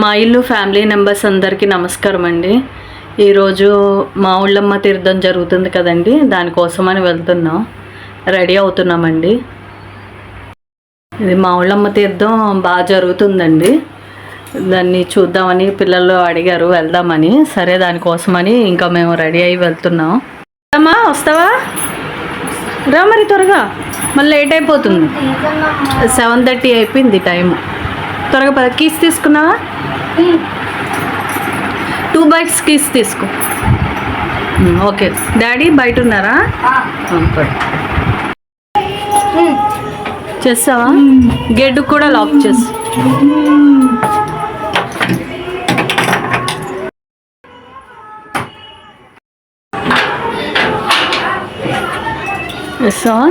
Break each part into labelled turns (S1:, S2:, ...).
S1: మా ఇల్లు family members అందరికీ నమస్కారం అండి. ఈరోజు మా ఊళ్ళమ్మ తీర్థం జరుగుతుంది కదండి దానికోసమని వెళ్తున్నాం. రెడీ అవుతున్నామండి. ఇది మా ఊళ్ళమ్మ తీర్థం బాగా జరుగుతుందండి. దాన్ని చూద్దామని పిల్లలు అడిగారు వెళ్దామని. సరే దానికోసమని ఇంకా మేము రెడీ అయ్యి వెళ్తున్నాం. అమ్మా వస్తావా? రా మరి త్వరగా. మళ్ళీ లేట్ అయిపోతుంది. సెవెన్ థర్టీ అయిపోయింది టైం త్వరగా పద. కీస్ తీసుకున్నావా? టూ బైట్స్ కీస్ తీసుకో. ఓకే డాడీ బయట ఉన్నారా? పడు. చేస్తావా? గెడ్డు కూడా లాక్ చేసి వేస్తావా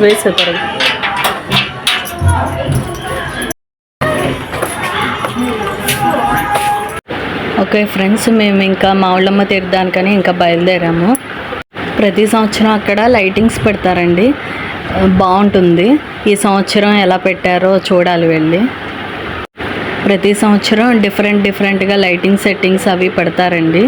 S1: వేసే త్వరగా ఓకే ఫ్రెండ్స్ మేము ఇంకా మావుళ్ళమ్మ తీర్థానికని ఇంకా బయలుదేరాము. ప్రతి సంవత్సరం అక్కడ లైటింగ్స్ పెడతారండి. బాగుంటుంది ఈ సంవత్సరం ఎలా పెట్టారో చూడాలి వెళ్ళి. ప్రతి సంవత్సరం డిఫరెంట్ డిఫరెంట్గా లైటింగ్ సెట్టింగ్స్ అవి పెడతారండి.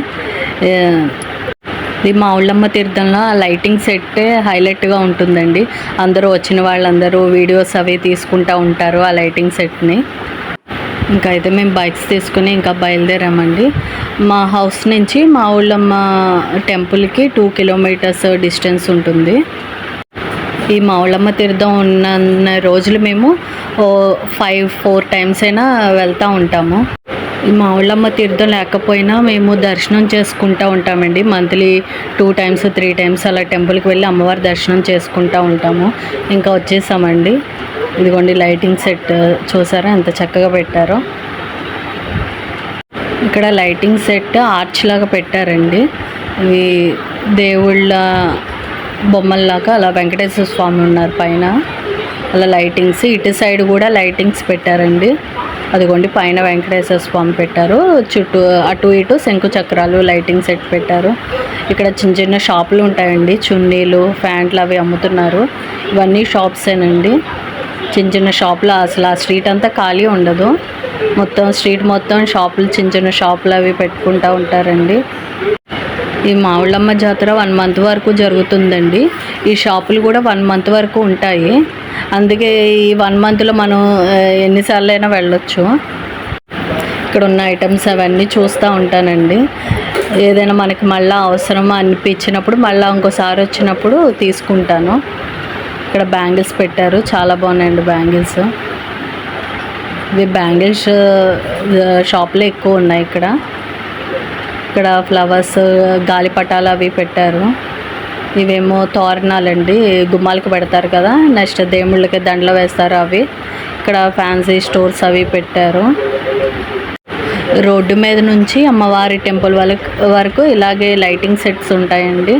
S1: ఇది మా ఊళ్ళమ్మ తీర్థంలో ఆ లైటింగ్ సెట్టే హైలైట్గా ఉంటుందండి. అందరూ వచ్చిన వాళ్ళందరూ వీడియోస్ అవి తీసుకుంటూ ఉంటారు ఆ లైటింగ్ సెట్ని. ఇంకా అయితే మేము బైక్స్ తీసుకుని ఇంకా బయలుదేరామండి. మా హౌస్ నుంచి మా ఊళ్ళమ్మ టెంపుల్కి టూ కిలోమీటర్స్ డిస్టెన్స్ ఉంటుంది. ఈ మావులమ్మ తీర్థం ఉన్న రోజులు మేము ఓ ఫైవ్ ఫోర్ టైమ్స్ అయినా వెళ్తూ ఉంటాము. ఈ మావులమ్మ తీర్థం లేకపోయినా మేము దర్శనం చేసుకుంటూ ఉంటామండి. Monthly two times three times అలా టెంపుల్కి వెళ్ళి అమ్మవారి దర్శనం చేసుకుంటూ ఉంటాము. ఇంకా వచ్చేసామండి. ఇదిగోండి లైటింగ్ సెట్ చూసారా? ఎంత చక్కగా పెట్టారో. ఇక్కడ లైటింగ్ సెట్ ఆర్చ్ లాగా పెట్టారండి. ఇవి దేవుళ్ళ బొమ్మల్లాగా అలా వెంకటేశ్వర స్వామి ఉన్నారు పైన. అలా లైటింగ్స్ ఇటు సైడ్ కూడా లైటింగ్స్ పెట్టారండి. అదిగోండి పైన వెంకటేశ్వర స్వామి పెట్టారు. చుట్టూ అటు ఇటు శంకు చక్రాలు లైటింగ్ సెట్ పెట్టారు. ఇక్కడ చిన్న చిన్న షాపులు ఉంటాయండి. చున్నీలు ఫ్యాంట్లు అవి అమ్ముతున్నారు. ఇవన్నీ షాప్సేనండి. చిన్న చిన్న షాపులు అసలు ఆ స్ట్రీట్ అంతా ఖాళీ ఉండదు. మొత్తం స్ట్రీట్ మొత్తం షాపులు చిన్న చిన్న షాపులు అవి పెట్టుకుంటూ ఉంటారండి. ఈ మావుళ్ళమ్మ జాతర వన్ మంత్ వరకు జరుగుతుందండి. ఈ షాపులు కూడా వన్ మంత్ వరకు ఉంటాయి. అందుకే ఈ వన్ మంత్లో మనం ఎన్నిసార్లు అయినా వెళ్ళొచ్చు. ఇక్కడ ఉన్న ఐటమ్స్ అవన్నీ చూస్తూ ఉంటానండి. ఏదైనా మనకి మళ్ళీ అవసరం అనిపించినప్పుడు మళ్ళీ ఇంకోసారి వచ్చినప్పుడు తీసుకుంటాను. ఇక్కడ బ్యాంగిల్స్ పెట్టారు. చాలా బాగున్నాయండి బ్యాంగిల్స్. ఇవి బ్యాంగిల్స్ షాప్లో ఎక్కువ ఉన్నాయి ఇక్కడ. ఇక్కడ ఫ్లవర్స్ గాలిపటాలు అవి పెట్టారు. ఇవేమో తోరణాలండి గుమ్మాలకు పెడతారు కదా నెక్స్ట్ దేవుళ్ళకి దండలు వేస్తారు అవి. ఇక్కడ ఫ్యాన్సీ స్టోర్స్ అవి పెట్టారు. రోడ్డు మీద నుంచి అమ్మవారి టెంపుల్ వాళ్ళ వరకు ఇలాగే లైటింగ్ సెట్స్ ఉంటాయండి.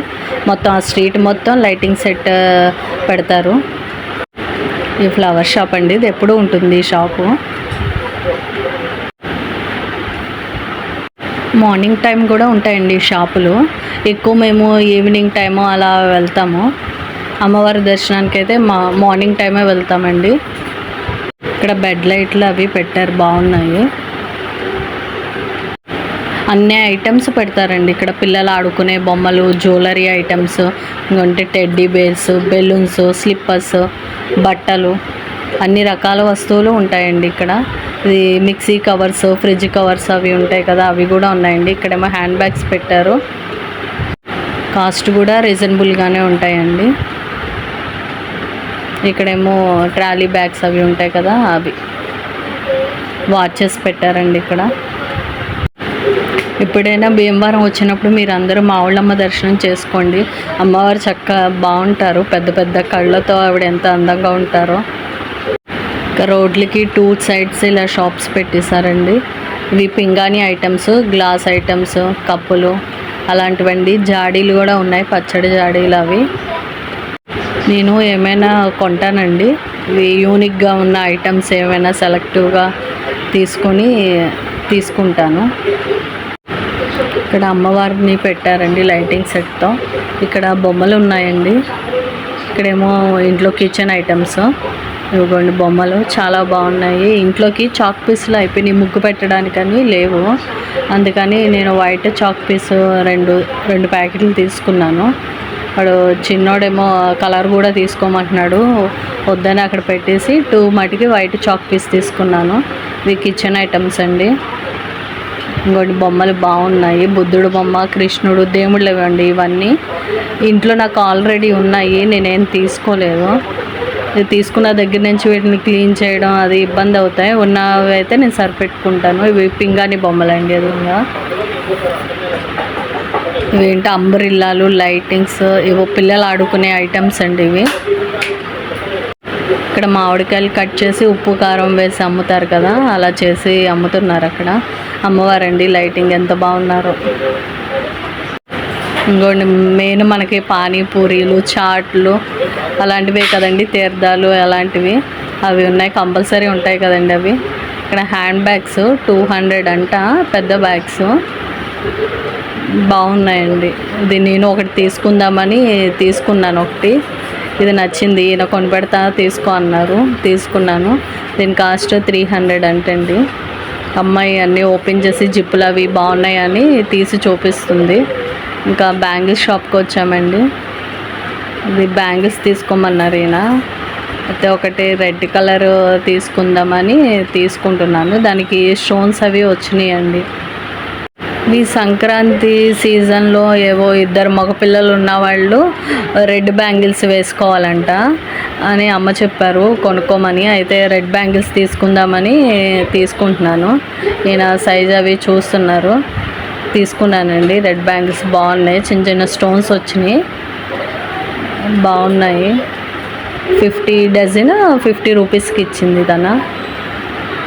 S1: మొత్తం ఆ స్ట్రీట్ మొత్తం లైటింగ్ సెట్ పెడతారు. ఈ ఫ్లవర్ షాప్ అండి ఇది ఎప్పుడూ ఉంటుంది ఈ షాపు. మార్నింగ్ టైం కూడా ఉంటాయండి ఈ షాపులు. ఎక్కువ మేము ఈవినింగ్ టైము అలా వెళ్తాము. అమ్మవారి దర్శనానికి అయితే మా మార్నింగ్ టైమే వెళ్తామండి. ఇక్కడ బెడ్ లైట్లు అవి పెట్టారు బాగున్నాయి. అన్ని ఐటమ్స్ పెడతారండి. ఇక్కడ పిల్లలు ఆడుకునే బొమ్మలు జ్యువెలరీ ఐటమ్స్ ఇంకంటే టెడ్డీ బేర్స్ బెలూన్స్ స్లిప్పర్స్ బట్టలు అన్ని రకాల వస్తువులు ఉంటాయండి ఇక్కడ. ఇది మిక్సీ కవర్స్ ఫ్రిడ్జ్ కవర్స్ అవి ఉంటాయి కదా అవి కూడా ఉన్నాయండి. ఇక్కడేమో హ్యాండ్ బ్యాగ్స్ పెట్టారు. కాస్ట్ కూడా రీజనబుల్గానే ఉంటాయండి. ఇక్కడేమో ట్రాలీ బ్యాగ్స్ అవి ఉంటాయి కదా అవి. వాచెస్ పెట్టారండి ఇక్కడ. ఎప్పుడైనా భీమవరం వచ్చినప్పుడు మీరు అందరూ మావుళ్ళమ్మ దర్శనం చేసుకోండి. అమ్మవారు చక్కగా బాగుంటారు. పెద్ద పెద్ద కళ్ళతో ఆవిడ ఎంత అందంగా ఉంటారో. ఇంకా రోడ్లకి టూ సైడ్స్ ఇలా షాప్స్ పెట్టేశారండి. ఇవి పింగాణి ఐటమ్స్ గ్లాస్ ఐటమ్స్ కప్పులు అలాంటివండి. జాడీలు కూడా ఉన్నాయి. పచ్చడి జాడీలు అవి. నేను ఏమైనా కొంటానండి. ఇవి యూనిక్గా ఉన్న ఐటమ్స్ ఏమైనా సెలెక్టివ్గా తీసుకొని తీసుకుంటాను. ఇక్కడ అమ్మవారిని పెట్టారండి లైటింగ్ సెట్తో. ఇక్కడ బొమ్మలు ఉన్నాయండి. ఇక్కడేమో ఇంట్లో కిచెన్ ఐటమ్స్. ఇవ్వండి బొమ్మలు. చాలా బాగున్నాయి. ఇంట్లోకి చాక్ పీసులు అయిపోయినాయి ముగ్గు పెట్టడానికని లేవు. అందుకని నేను వైట్ చాక్ పీస్ రెండు రెండు ప్యాకెట్లు తీసుకున్నాను. వాడు చిన్నోడేమో కలర్ కూడా తీసుకోమంటున్నాడు. వద్దని అక్కడ పెట్టేసి టూ మటుకి వైట్ చాక్ పీస్ తీసుకున్నాను. ఇవి కిచెన్ ఐటమ్స్ అండి. ఇంకోటి బొమ్మలు బాగున్నాయి. బుద్ధుడు బొమ్మ కృష్ణుడు దేవుళ్ళు ఇవ్వండి ఇవన్నీ. ఇంట్లో నాకు ఆల్రెడీ ఉన్నాయి. నేనేం తీసుకోలేదు. ఇది తీసుకున్న దగ్గర నుంచి వీటిని క్లీన్ చేయడం అది ఇబ్బంది అవుతాయి. ఉన్నవి అయితే నేను సరిపెట్టుకుంటాను. ఇవి పింగాణి బొమ్మలండి ఇవి ఇవేంటి? అంబ్రిల్లాలు లైటింగ్స్ ఇవో పిల్లలు ఆడుకునే ఐటమ్స్ అండి ఇవి. ఇక్కడ మామిడికాయలు కట్ చేసి ఉప్పు కారం వేసి అమ్ముతారు కదా అలా చేసి అమ్ముతున్నారు అక్కడ. అమ్మవారండి లైటింగ్ ఎంత బాగున్నారో. ఇంకోండి మెయిన్ మనకి పానీపూరీలు చాట్లు అలాంటివే కదండి తీర్థాలు అలాంటివి. అవి ఉన్నాయి కంపల్సరీ ఉంటాయి కదండి అవి. ఇక్కడ హ్యాండ్ బ్యాగ్స్ టూ హండ్రెడ్ అంట పెద్ద బ్యాగ్స్. బాగున్నాయండి. ఇది నేను ఒకటి తీసుకుందామని తీసుకున్నాను ఒకటి. ఇది నచ్చింది ఈయన కొనిపెడతా తీసుకో అన్నారు. తీసుకున్నాను. దీని కాస్ట్ త్రీ హండ్రెడ్ అంటండి. అమ్మాయి అన్నీ ఓపెన్ చేసి జిప్పులు అవి బాగున్నాయని తీసి చూపిస్తుంది. ఇంకా బ్యాంగిల్స్ షాప్కి వచ్చామండి. ఇది బ్యాంగిల్స్ తీసుకోమన్నారు ఈయన. అయితే ఒకటి రెడ్ కలర్ తీసుకుందామని తీసుకుంటున్నాను. దానికి స్టోన్స్ అవి వచ్చినాయండి. ఈ సంక్రాంతి సీజన్లో ఏవో ఇద్దరు మగపిల్లలు ఉన్నవాళ్ళు రెడ్ బ్యాంగిల్స్ వేసుకోవాలంట అని అమ్మ చెప్పారు కొనుక్కోమని. అయితే రెడ్ బ్యాంగిల్స్ తీసుకుందామని తీసుకుంటున్నాను. నేను సైజ్ అవి చూస్తున్నారు. తీసుకున్నానండి. రెడ్ బ్యాంగిల్స్ బాగున్నాయి. చిన్న చిన్న స్టోన్స్ వచ్చినాయి. బాగున్నాయి. ఫిఫ్టీ డజన్ ఫిఫ్టీ రూపీస్కి ఇచ్చింది తన.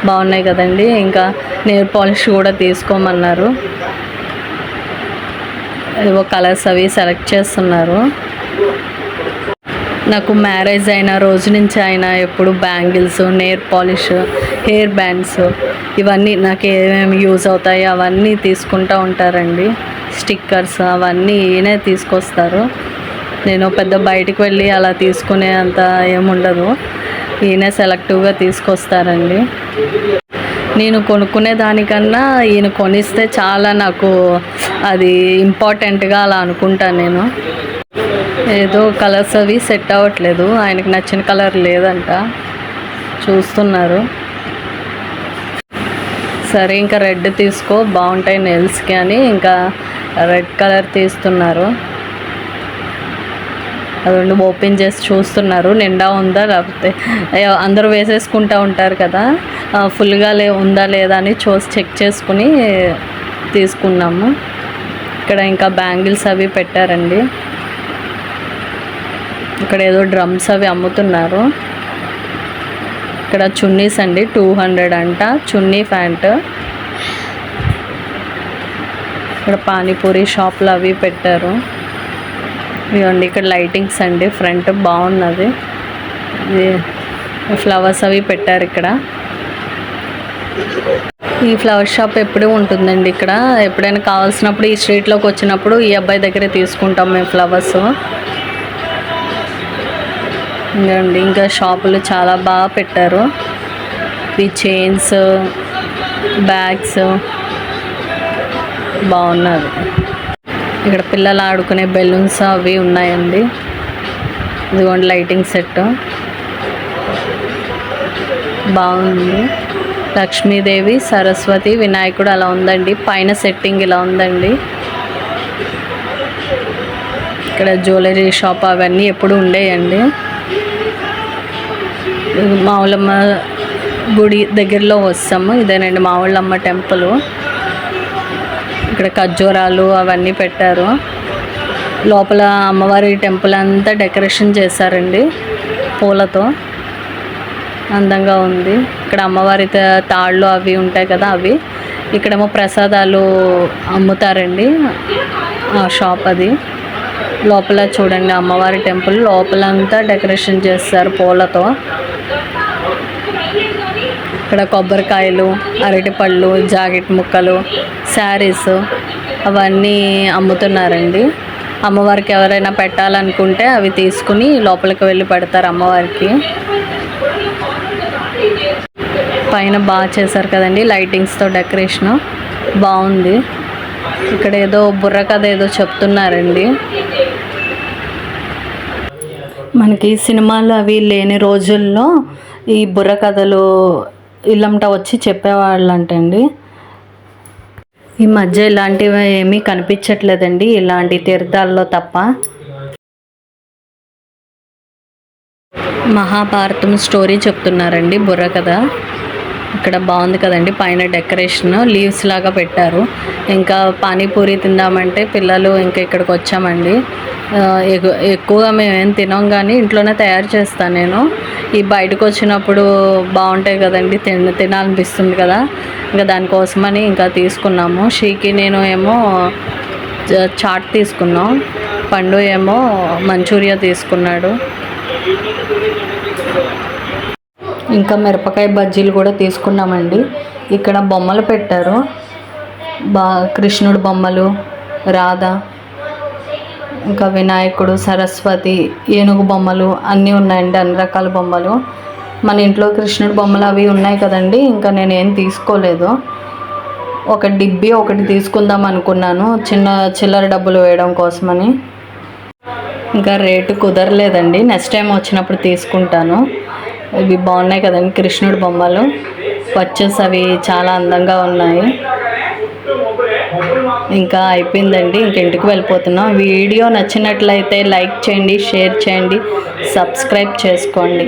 S1: బాగున్నాయి కదండి. ఇంకా నెయిల్ పాలిష్ కూడా తీసుకోమన్నారు. ఏవో కలర్స్ అవి సెలెక్ట్ చేస్తున్నారు. నాకు మ్యారేజ్ అయిన రోజు నుంచి అయినా ఎప్పుడు బ్యాంగిల్స్ నేర్ పాలిష్ హెయిర్ బ్యాండ్స్ ఇవన్నీ నాకు ఏమేమి యూజ్ అవుతాయి అవన్నీ తీసుకుంటూ ఉంటారండి. స్టిక్కర్స్ అవన్నీ ఈయనే తీసుకొస్తారు. నేను పెద్ద బయటికి వెళ్ళి అలా తీసుకునే అంత ఏముండదు ఈయనే సెలెక్టివ్గా తీసుకొస్తారండి. నేను కొనుక్కునే దానికన్నా ఈయన కొనిస్తే చాలా నాకు అది ఇంపార్టెంట్గా అలా అనుకుంటాను నేను. ఏదో కలర్స్ అవి సెట్ అవ్వట్లేదు. ఆయనకి నచ్చిన కలర్ లేదంట. చూస్తున్నారు. సరే ఇంకా రెడ్ తీసుకో. బాగుంటాయి నెల్స్కి అని ఇంకా రెడ్ కలర్ తీస్తున్నారు. అదండి ఓపెన్ చేసి చూస్తున్నారు. నిండా ఉందా? లేకపోతే అందరూ వేసేసుకుంటూ ఉంటారు కదా. ఫుల్గా లే ఉందా లేదా అని చూసి చెక్ చేసుకుని తీసుకున్నాము. ఇక్కడ ఇంకా బ్యాంగిల్స్ అవి పెట్టారండి. ఇక్కడ ఏదో డ్రమ్స్ అవి అమ్ముతున్నారు. ఇక్కడ చున్నీస్ అండి టూ హండ్రెడ్ అంట. చున్నీ ప్యాంట్. ఇక్కడ పానీపూరి షాప్లు అవి పెట్టారు. ఇవ్వండి ఇక్కడ లైటింగ్స్ అండి ఫ్రంట్ బాగున్నది. ఇది ఫ్లవర్స్ అవి పెట్టారు ఇక్కడ. ఈ ఫ్లవర్ షాప్ ఎప్పుడూ ఉంటుందండి ఇక్కడ. ఎప్పుడైనా కావాల్సినప్పుడు ఈ స్ట్రీట్లోకి వచ్చినప్పుడు ఈ అబ్బాయి దగ్గరే తీసుకుంటాం మేము ఫ్లవర్స్. ఇంకండి ఇంకా షాపులు చాలా బాగా పెట్టారు. ఈ చైన్స్ బ్యాగ్స్ బాగున్నది ఇక్కడ పిల్లలు ఆడుకునే బెలూన్స్ అవి ఉన్నాయండి. ఇదిగోండి లైటింగ్ సెట్ బాగుంది. లక్ష్మీదేవి సరస్వతి వినాయకుడు అలా ఉందండి. పైన సెట్టింగ్ ఇలా ఉందండి. ఇక్కడ జ్యువెలరీ షాప్ అవన్నీ ఎప్పుడు ఉండేయండి. మావులమ్మ గుడి దగ్గరలో వస్తాము. ఇదేనండి మావుళ్ళమ్మ టెంపుల్. ఇక్కడ ఖర్జూరాలు అవన్నీ పెట్టారు. లోపల అమ్మవారి టెంపుల్ అంతా డెకరేషన్ చేశారండి. పూలతో అందంగా ఉంది. ఇక్కడ అమ్మవారి తాళ్ళు అవి ఉంటాయి కదా అవి. ఇక్కడేమో ప్రసాదాలు అమ్ముతారండి. ఆ షాప్ అది. లోపల చూడండి అమ్మవారి టెంపుల్. లోపలంతా డెకరేషన్ చేస్తారు పూలతో. ఇక్కడ కొబ్బరికాయలు అరటిపళ్ళు జాకెట్ ముక్కలు శారీస్ అవన్నీ అమ్ముతున్నారండి. అమ్మవారికి ఎవరైనా పెట్టాలనుకుంటే అవి తీసుకుని లోపలికి వెళ్ళి పెడతారు అమ్మవారికి. పైన బాగా చేశారు కదండి లైటింగ్స్తో డెకరేషన్ బాగుంది. ఇక్కడ ఏదో బుర్ర కథ ఏదో చెప్తున్నారండి. మనకి సినిమాలు అవి లేని రోజుల్లో ఈ బుర్ర కథలు ఇల్లంట వచ్చి చెప్పేవాళ్ళంటండి. ఈ మధ్య ఇలాంటివి ఏమీ కనిపించట్లేదండి ఇలాంటి తీర్థాల్లో తప్ప. మహాభారతం స్టోరీ చెప్తున్నారండి బుర్ర కథ. ఇక్కడ బాగుంది కదండి పైన డెకరేషన్ లీవ్స్ లాగా పెట్టారు. ఇంకా పానీపూరి తిందామంటే పిల్లలు ఇంకా ఇక్కడికి వచ్చామండి. ఎక్కువగా మేమేం తినాం కానీ ఇంట్లోనే తయారు చేస్తాను నేను. ఈ బయటకు వచ్చినప్పుడు బాగుంటాయి కదండి తిన తినాలనిపిస్తుంది కదా. ఇంకా దానికోసమని ఇంకా తీసుకున్నాము. షీకి నేను ఏమో చాట్ తీసుకున్నాం. పండు ఏమో మంచూరియా తీసుకున్నాడు. ఇంకా మిరపకాయ బజ్జీలు కూడా తీసుకున్నామండి. ఇక్కడ బొమ్మలు పెట్టారు. బా కృష్ణుడు బొమ్మలు రాధ ఇంకా వినాయకుడు సరస్వతి ఏనుగు బొమ్మలు అన్నీ ఉన్నాయండి అన్ని రకాల బొమ్మలు. మన ఇంట్లో కృష్ణుడు బొమ్మలు అవి ఉన్నాయి కదండి ఇంకా నేను ఏం తీసుకోలేదు. ఒక డిబ్బి ఒకటి తీసుకుందాం అనుకున్నాను చిన్న చిల్లర డబ్బులు వేయడం కోసమని. ఇంకా రేటు కుదరలేదండి నెక్స్ట్ టైం వచ్చినప్పుడు తీసుకుంటాను. ఇవి బాగున్నాయి కదండి కృష్ణుడి బొమ్మలు. వచ్చేసి అవి చాలా అందంగా ఉన్నాయి. ఇంకా అయిపోయిందండి ఇంక ఇంటికి వెళ్ళిపోతున్నాం. వీడియో నచ్చినట్లయితే లైక్ చేయండి షేర్ చేయండి సబ్స్క్రైబ్ చేసుకోండి.